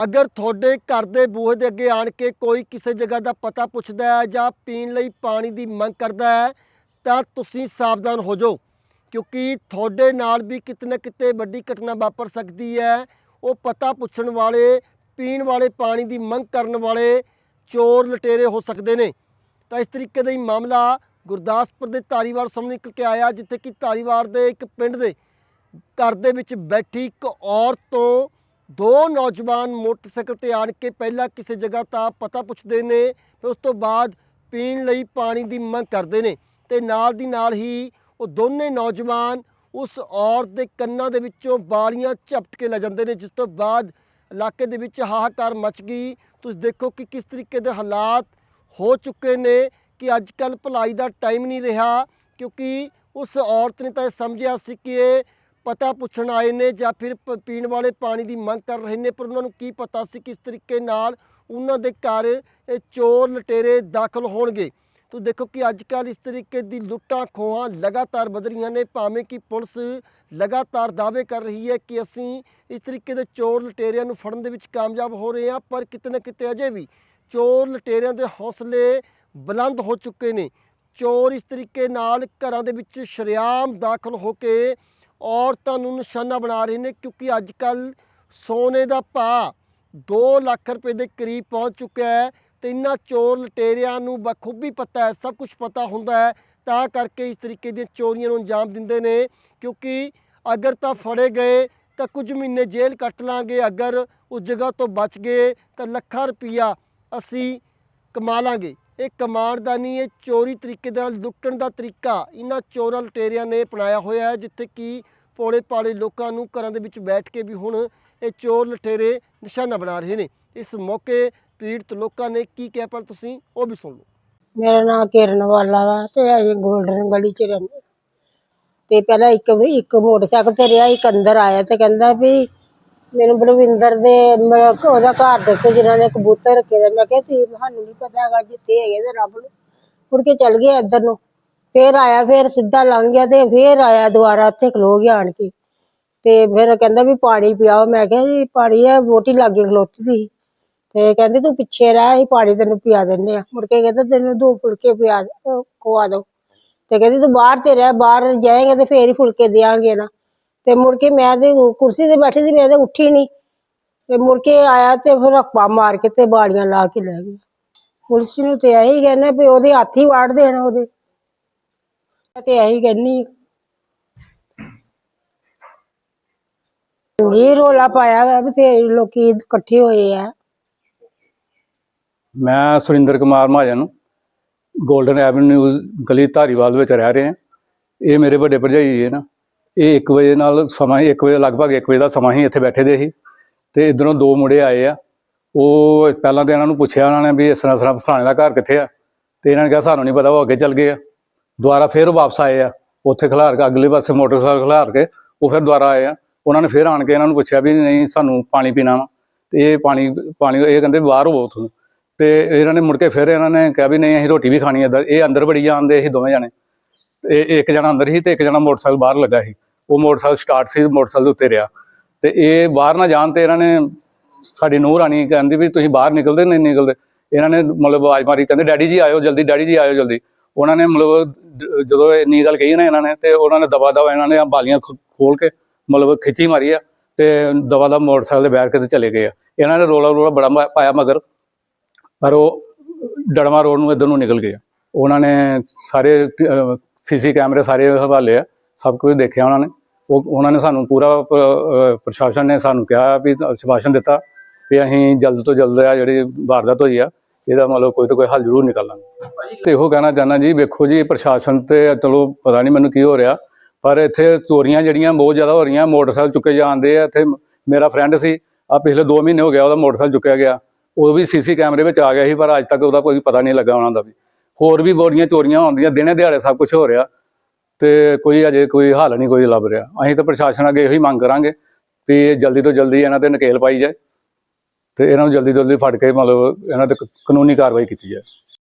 ਅਗਰ ਤੁਹਾਡੇ ਘਰ ਦੇ ਬੂਹੇ ਦੇ ਅੱਗੇ ਆਣ ਕੇ ਕੋਈ ਕਿਸੇ ਜਗ੍ਹਾ ਦਾ ਪਤਾ ਪੁੱਛਦਾ ਹੈ ਜਾਂ ਪੀਣ ਲਈ ਪਾਣੀ ਦੀ ਮੰਗ ਕਰਦਾ ਹੈ, ਤਾਂ ਤੁਸੀਂ ਸਾਵਧਾਨ ਹੋ ਜਾਓ, ਕਿਉਂਕਿ ਤੁਹਾਡੇ ਨਾਲ ਵੀ ਕਿਤੇ ਨਾ ਕਿਤੇ ਵੱਡੀ ਘਟਨਾ ਵਾਪਰ ਸਕਦੀ ਹੈ। ਉਹ ਪਤਾ ਪੁੱਛਣ ਵਾਲੇ, ਪੀਣ ਵਾਲੇ ਪਾਣੀ ਦੀ ਮੰਗ ਕਰਨ ਵਾਲੇ ਚੋਰ ਲਟੇਰੇ ਹੋ ਸਕਦੇ ਨੇ। ਤਾਂ ਇਸ ਤਰੀਕੇ ਦਾ ਹੀ ਮਾਮਲਾ ਗੁਰਦਾਸਪੁਰ ਦੇ ਧਾਰੀਵਾਲ ਸਾਹਮਣੇ ਨਿਕਲ ਕੇ ਆਇਆ, ਜਿੱਥੇ ਕਿ ਧਾਰੀਵਾਲ ਦੇ ਇੱਕ ਪਿੰਡ ਦੇ ਘਰ ਦੇ ਵਿੱਚ ਬੈਠੀ ਇੱਕ ਔਰਤ ਤੋਂ ਦੋ ਨੌਜਵਾਨ ਮੋਟਰਸਾਈਕਲ ਤੇ ਆਣ ਕੇ ਪਹਿਲਾਂ ਕਿਸੇ ਜਗ੍ਹਾ ਤਾਂ ਪਤਾ ਪੁੱਛਦੇ ਨੇ ਫਿਰ ਉਸ ਤੋਂ ਬਾਅਦ ਪੀਣ ਲਈ ਪਾਣੀ ਦੀ ਮੰਗ ਕਰਦੇ ਨੇ ਤੇ ਨਾਲ ਦੀ ਨਾਲ ਹੀ ਉਹ ਦੋਨੇ ਨੌਜਵਾਨ ਉਸ ਔਰਤ ਦੇ ਕੰਨਾਂ ਦੇ ਵਿੱਚੋਂ ਬਾਲੀਆਂ ਝਪਟ ਕੇ ਲੈ ਜਾਂਦੇ ਨੇ, ਜਿਸ ਤੋਂ ਬਾਅਦ ਇਲਾਕੇ ਦੇ ਵਿੱਚ ਹਾਹਾਕਾਰ ਮਚ ਗਈ। ਤੁਸੀਂ ਦੇਖੋ ਕਿ ਕਿਸ ਤਰੀਕੇ ਦੇ ਹਾਲਾਤ ਹੋ ਚੁੱਕੇ ਨੇ ਕਿ ਅੱਜ ਕੱਲ ਭਲਾਈ ਦਾ ਟਾਈਮ ਨਹੀਂ ਰਿਹਾ, ਕਿਉਂਕਿ ਉਸ ਔਰਤ ਨੇ ਤਾਂ ਇਹ ਸਮਝਿਆ ਸੀ ਕਿ ਇਹ ਪਤਾ ਪੁੱਛਣ ਆਏ ਨੇ ਜਾਂ ਫਿਰ ਪ- ਪੀਣ ਵਾਲੇ ਪਾਣੀ ਦੀ ਮੰਗ ਕਰ ਰਹੇ ਨੇ, ਪਰ ਉਹਨਾਂ ਨੂੰ ਕੀ ਪਤਾ ਸੀ ਕਿਸ ਤਰੀਕੇ ਨਾਲ ਉਹਨਾਂ ਦੇ ਘਰ, ਇਹ ਚੋਰ ਲਟੇਰੇ ਦਾਖਲ ਹੋਣਗੇ। ਤੋ ਦੇਖੋ ਕਿ ਅੱਜ ਕੱਲ ਇਸ ਤਰੀਕੇ ਦੀ ਲੁੱਟਾਂ ਖੋਹਾਂ ਲਗਾਤਾਰ ਵਧ ਰਹੀਆਂ ਨੇ, ਭਾਵੇਂ ਕਿ ਪੁਲਿਸ ਲਗਾਤਾਰ ਦਾਅਵੇ ਕਰ ਰਹੀ ਹੈ ਕਿ ਅਸੀਂ ਇਸ ਤਰੀਕੇ ਦੇ ਚੋਰ ਲਟੇਰਿਆਂ ਨੂੰ ਫੜਨ ਦੇ ਵਿੱਚ ਕਾਮਯਾਬ ਹੋ ਰਹੇ ਹਾਂ, ਪਰ ਕਿਤੇ ਨਾ ਕਿਤੇ ਅਜੇ ਵੀ ਚੋਰ ਲਟੇਰਿਆਂ ਦੇ ਹੌਸਲੇ ਬੁਲੰਦ ਹੋ ਚੁੱਕੇ ਨੇ। ਚੋਰ ਇਸ ਤਰੀਕੇ ਨਾਲ ਘਰਾਂ ਦੇ ਵਿੱਚ ਸ਼ਰੇਆਮ ਦਾਖਲ ਹੋ ਕੇ ਔਰਤਾਂ ਨੂੰ ਨਿਸ਼ਾਨਾ ਬਣਾ ਰਹੇ ਨੇ ਕਿਉਂਕਿ ਅੱਜ ਕੱਲ ਸੋਨੇ ਦਾ ਭਾਅ 2 ਲੱਖ ਰੁਪਏ ਦੇ ਕਰੀਬ ਪਹੁੰਚ ਚੁੱਕਿਆ ਹੈ ਤੇ ਇਨ੍ਹਾਂ ਚੋਰ ਲਟੇਰਿਆਂ ਨੂੰ ਬਖੂਬੀ ਪਤਾ ਹੈ, ਸਭ ਕੁਝ ਪਤਾ ਹੁੰਦਾ ਹੈ। ਤਾਂ ਕਰਕੇ ਇਸ ਤਰੀਕੇ ਦੀਆਂ ਚੋਰੀਆਂ ਨੂੰ ਅੰਜਾਮ ਦਿੰਦੇ ਨੇ ਕਿਉਂਕਿ ਅਗਰ ਤਾਂ ਫੜੇ ਗਏ ਤਾਂ ਕੁਝ ਮਹੀਨੇ ਜੇਲ੍ਹ ਕੱਟ ਲਾਂਗੇ, ਅਗਰ ਉਸ ਜਗ੍ਹਾ ਤੋਂ ਬਚ ਗਏ ਤਾਂ ਲੱਖਾਂ ਰੁਪਈਆ ਅਸੀਂ ਕਮਾ ਲਾਂਗੇ। ਇਹ ਕਮਾਉਣ ਦਾ ਇਹ ਚੋਰੀ ਤਰੀਕੇ ਦੇ ਨਾਲ ਲੁੱਟਣ ਦਾ ਤਰੀਕਾ। ਇਹਨਾਂ ਚੋਰਾਂ ਲੁਟੇਰਿਆਂ ਨੇ ਅਪਣਾਇਆ ਹੋਇਆ ਹੈ, ਜਿੱਥੇ ਕਿ ਪੋਲੇ ਪਾਲੇ ਲੋਕਾਂ ਨੂੰ ਘਰਾਂ ਦੇ ਵਿੱਚ ਬੈਠ ਕੇ ਵੀ ਹੁਣ ਇਹ ਚੋਰ ਲੁਟੇਰੇ ਨਿਸ਼ਾਨਾ ਬਣਾ ਰਹੇ ਨੇ। ਇਸ ਮੌਕੇ ਪੀੜਤ ਲੋਕਾਂ ਨੇ ਕੀ ਕਿਹਾ, ਪਰ ਤੁਸੀਂ ਉਹ ਵੀ ਸੁਣ ਲਓ। ਮੇਰਾ ਨਾਮ ਕਿਰਨ ਵਾਲਾ ਵਾ ਤੇ ਅਸੀਂ ਗੋਲਡਨ ਗਲੀ ਚ ਰਹਿੰਦੇ। ਤੇ ਪਹਿਲਾਂ ਇੱਕ ਇੱਕ ਮੋਟਰਸਾਈਕਲ ਤੇ ਰਿਹਾ, ਇੱਕ ਅੰਦਰ ਆਇਆ ਤੇ ਕਹਿੰਦਾ ਵੀ ਮੈਨੂੰ ਬਲਵਿੰਦਰ ਦੇ, ਮੈਂ ਕਿਹਾ ਉਹਦਾ ਘਰ ਦੱਸੋ ਜਿਨ੍ਹਾਂ ਨੇ ਕਬੂਤਰ ਰੱਖੇ ਦੇ। ਮੈਂ ਕਿਹਾ ਤੇ ਸਾਨੂੰ ਨਹੀਂ ਪਤਾ ਹੈਗਾ ਜਿੱਥੇ ਹੈਗੇ ਤੇ ਰੱਬ ਨੂੰ। ਮੁੜ ਕੇ ਚੱਲ ਗਿਆ ਇੱਧਰ ਨੂੰ। ਫੇਰ ਆਇਆ, ਫੇਰ ਸਿੱਧਾ ਲੰਘ ਗਿਆ ਤੇ ਫੇਰ ਆਇਆ ਦੁਬਾਰਾ, ਉੱਥੇ ਖਲੋ ਗਿਆ ਆਣ ਕੇ। ਤੇ ਫਿਰ ਕਹਿੰਦਾ ਵੀ ਪਾਣੀ ਪਿਆਓ। ਮੈਂ ਕਿਹਾ ਜੀ, ਪਾਣੀ ਆ ਵੋਟੀ ਲਾਗੇ ਖਲੋਤੀ ਸੀ। ਤੇ ਕਹਿੰਦੀ, ਤੂੰ ਪਿੱਛੇ ਰਹਿ, ਅਸੀਂ ਪਾਣੀ ਤੈਨੂੰ ਪਿਆ ਦਿੰਦੇ ਆ ਮੁੜ ਕੇ ਕਹਿੰਦਾ, ਤੈਨੂੰ ਦੋ ਫੁਲਕੇ ਪਿਆ ਅਹ ਖਵਾ ਦੋ। ਤੇ ਕਹਿੰਦੀ, ਤੂੰ ਬਾਹਰ ਤੇ ਰਹਿ, ਬਾਹਰ ਜਾਏਂਗੇ ਤੇ ਫੇਰ ਹੀ ਫੁਲਕੇ ਦਿਆਂਗੇ ਨਾ। ਤੇ ਮੁੜ ਕੇ ਮੈਂ ਤੇ ਕੁਰਸੀ ਤੇ ਬੈਠੀ ਸੀ, ਮੈਂ ਤੇ ਉੱਠੀ ਨਹੀਂ ਤੇ ਮੁੜ ਕੇ ਆਇਆ ਤੇ ਫਿਰ ਹੱਪਾ ਮਾਰ ਕੇ ਤੇ ਬਾੜੀਆਂ ਲਾ ਕੇ ਲੈ ਗਿਆ। ਪੁਲਿਸ ਨੂੰ ਤੇ ਇਹੀ ਕਹਿੰਦੇ ਵੀ ਉਹਦੇ ਹੱਥ ਹੀ ਵਾੜ ਦੇਣਾ ਉਹਦੇ। ਤੇ ਇਹੀ ਕਹਿੰਨੀ ਜੀ ਰੋਲਾ ਪਾਇਆ ਵਾ ਵੀ ਤੇ ਲੋਕੀ ਇਕੱਠੇ ਹੋਏ ਆ। ਮੈਂ ਸੁਰਿੰਦਰ ਕੁਮਾਰ ਮਹਾਜਨ ਗੋਲਡਨ ਐਵਨਿਊ ਗਲੀ ਧਾਰੀਵਾਲ ਵਿੱਚ ਰਹਿ ਰਿਹਾ। ਇਹ ਮੇਰੇ ਵੱਡੇ ਭਰਜਾਈ ਹੈ ਨਾ। ਇਹ 1 ਵਜੇ ਨਾਲ ਸਮਾਂ ਹੀ 1 ਵਜੇ ਲਗਭਗ 1 ਵਜੇ ਦਾ ਸਮਾਂ ਹੀ ਇੱਥੇ ਬੈਠੇ ਦੇ ਸੀ। ਤੇ ਇਧਰੋਂ ਦੋ ਮੁੰਡੇ ਆਏ ਆ। ਉਹ ਪਹਿਲਾਂ ਤਾਂ ਇਹਨਾਂ ਨੂੰ ਪੁੱਛਿਆ, ਉਹਨਾਂ ਨੇ ਵੀ ਇਸ ਤਰ੍ਹਾਂ ਇਸ ਤਰ੍ਹਾਂ ਫਲਾਣੇ ਦਾ ਘਰ ਕਿੱਥੇ ਆ? ਤੇ ਇਹਨਾਂ ਨੇ ਕਿਹਾ, ਸਾਨੂੰ ਨਹੀਂ ਪਤਾ, ਉਹ ਅੱਗੇ ਚੱਲ ਗਏ ਆ। ਦੁਬਾਰਾ ਫਿਰ ਉਹ ਵਾਪਸ ਆਏ ਆ। ਉੱਥੇ ਖਿਲਾਰ ਕੇ, ਅਗਲੇ ਪਾਸੇ ਮੋਟਰਸਾਈਕਲ ਖਿਲਾਰ ਕੇ, ਉਹ ਫਿਰ ਦੁਬਾਰਾ ਆਏ ਆ। ਉਹਨਾਂ ਨੇ ਫਿਰ ਆਣ ਕੇ ਇਹਨਾਂ ਨੂੰ ਪੁੱਛਿਆ ਵੀ, ਨਹੀਂ, ਸਾਨੂੰ ਪਾਣੀ ਪੀਣਾ ਵਾ। ਤੇ ਇਹ ਪਾਣੀ ਪਾਣੀ, ਇਹ ਕਹਿੰਦੇ ਬਾਹਰ ਹੋਵੋ ਤੁਸੀਂ ਤੇ ਇਹਨਾਂ ਨੇ ਮੁੜ ਕੇ ਫਿਰ ਇਹਨਾਂ ਨੇ ਕਿਹਾ ਵੀ, ਨਹੀਂ, ਅਸੀਂ ਰੋਟੀ ਵੀ ਖਾਣੀ ਹੈ ਇੱਧਰ। ਇਹ ਅੰਦਰ ਬੜੀ ਜਾਂਦੇ ਸੀ ਦੋਵੇਂ ਜਾਣੇ। ਇਹ ਇੱਕ ਜਣਾ ਅੰਦਰ ਸੀ ਤੇ ਇੱਕ ਜਣਾ ਮੋਟਰਸਾਈਕਲ ਬਾਹਰ ਲੱਗਾ ਸੀ। ਉਹ ਮੋਟਰਸਾਈਕਲ ਸਟਾਰਟ ਸੀ, ਮੋਟਰਸਾਈਕਲ ਦੇ ਉੱਤੇ ਰਿਹਾ। ਤੇ ਇਹ ਬਾਹਰ ਨਾ ਜਾਣ ਤੇ ਇਹਨਾਂ ਨੇ ਸਾਡੀ ਨੂੰਹ ਰਾਣੀ ਕਹਿੰਦੀ ਵੀ ਤੁਸੀਂ ਬਾਹਰ ਨਿਕਲਦੇ, ਨਹੀਂ ਨਿਕਲਦੇ। ਇਹਨਾਂ ਨੇ ਮਤਲਬ ਆਵਾਜ਼ ਮਾਰੀ, ਕਹਿੰਦੇ, ਡੈਡੀ ਜੀ ਆਇਓ ਜਲਦੀ, ਡੈਡੀ ਜੀ ਆਇਓ ਜਲਦੀ। ਉਹਨਾਂ ਨੇ ਮਤਲਬ ਜਦੋਂ ਇੰਨੀ ਗੱਲ ਕਹੀ ਨਾ ਇਹਨਾਂ ਨੇ, ਤੇ ਉਹਨਾਂ ਨੇ ਦਵਾ ਦਵਾ ਇਹਨਾਂ ਨੇ ਬਾਲੀਆਂ ਖ- ਖੋਲ ਕੇ ਮਤਲਬ ਖਿੱਚੀ ਮਾਰੀ ਆ ਤੇ ਦਵਾ ਦਾ ਮੋਟਰਸਾਈਕਲ ਦੇ ਬੈਠ ਕੇ ਤੇ ਚਲੇ ਗਏ ਆ। ਇਹਨਾਂ ਨੇ ਰੋਲਾ ਰੋਲਾ ਬੜਾ ਪਾਇਆ ਮਗਰ, ਪਰ ਉਹ ਡੜਮਾ ਰੋਡ ਨੂੰ ਇਧਰ ਨੂੰ ਨਿਕਲ ਗਏ ਉਹਨਾਂ ਨੇ ਸਾਰੇ ਸੀਸੀ ਕੈਮਰੇ ਸਾਰੇ ਹਵਾਲੇ ਆ, ਸਭ ਕੁਝ ਦੇਖਿਆ ਉਹਨਾਂ ਨੇ। ਉਹ, ਉਹਨਾਂ ਨੇ ਸਾਨੂੰ ਪੂਰਾ ਪ੍ਰਸ਼ਾਸਨ ਨੇ ਸਾਨੂੰ ਕਿਹਾ ਵੀ ਸ਼ਿਵਾਸ਼ਨ ਦਿੱਤਾ ਵੀ ਅਸੀਂ ਜਲਦ ਤੋਂ ਜਲਦ ਆ, ਜਿਹੜੀ ਵਾਰਦਾਤ ਹੋਈ ਆ, ਇਹਦਾ ਮਤਲਬ ਕੋਈ ਤਾਂ ਕੋਈ ਹੱਲ ਜ਼ਰੂਰ ਨਿਕਾਲਾਂਗੇ। ਤੇ ਇਹੋ ਕਹਿਣਾ ਚਾਹੁੰਦਾ ਜੀ, ਵੇਖੋ ਜੀ, ਪ੍ਰਸ਼ਾਸਨ ਤੇ ਚਲੋ ਪਤਾ ਨਹੀਂ ਮੈਨੂੰ ਕੀ ਹੋ ਰਿਹਾ, ਪਰ ਇੱਥੇ ਚੋਰੀਆਂ ਜਿਹੜੀਆਂ ਬਹੁਤ ਜ਼ਿਆਦਾ ਹੋ ਰਹੀਆਂ, ਮੋਟਰਸਾਈਕਲ ਚੁੱਕੇ ਜਾਂਦੇ ਆ, ਇੱਥੇ ਮੇਰਾ ਫਰੈਂਡ ਸੀ, ਆ ਪਿਛਲੇ 2 ਮਹੀਨੇ ਹੋ ਗਿਆ ਉਹਦਾ ਮੋਟਰਸਾਈਕਲ ਚੁੱਕਿਆ ਗਿਆ, ਉਹ ਵੀ ਸੀਸੀ ਕੈਮਰੇ ਵਿੱਚ ਆ ਗਿਆ ਸੀ, ਪਰ ਅੱਜ ਤੱਕ ਉਹਦਾ ਕੋਈ ਪਤਾ ਨਹੀਂ ਲੱਗਾ ਉਹਨਾਂ ਦਾ ਵੀ। ਹੋਰ ਵੀ ਬੜੀਆਂ ਚੋਰੀਆਂ ਹੁੰਦੀਆਂ, ਦਿਨੇ ਦਿਹਾੜੇ ਸਭ ਕੁਝ ਹੋ ਰਿਹਾ। ਤੇ ਕੋਈ ਅਜੇ ਕੋਈ ਹੱਲ ਨਹੀਂ, ਕੋਈ ਲੱਭ ਰਿਹਾ। ਅਸੀਂ ਤਾਂ ਪ੍ਰਸ਼ਾਸਨ ਅੱਗੇ ਇਹੀ ਮੰਗ ਕਰਾਂਗੇ ਵੀ ਇਹ ਜਲਦੀ ਤੋਂ ਜਲਦੀ ਇਹਨਾਂ ਤੇ ਨਕੇਲ ਪਾਈ ਜਾਏ ਤੇ ਇਹਨਾਂ ਨੂੰ ਜਲਦੀ ਤੋਂ ਜਲਦੀ ਫੜ ਕੇ ਮਤਲਬ ਇਹਨਾਂ ਤੇ ਕਾਨੂੰਨੀ ਕਾਰਵਾਈ ਕੀਤੀ ਜਾਏ।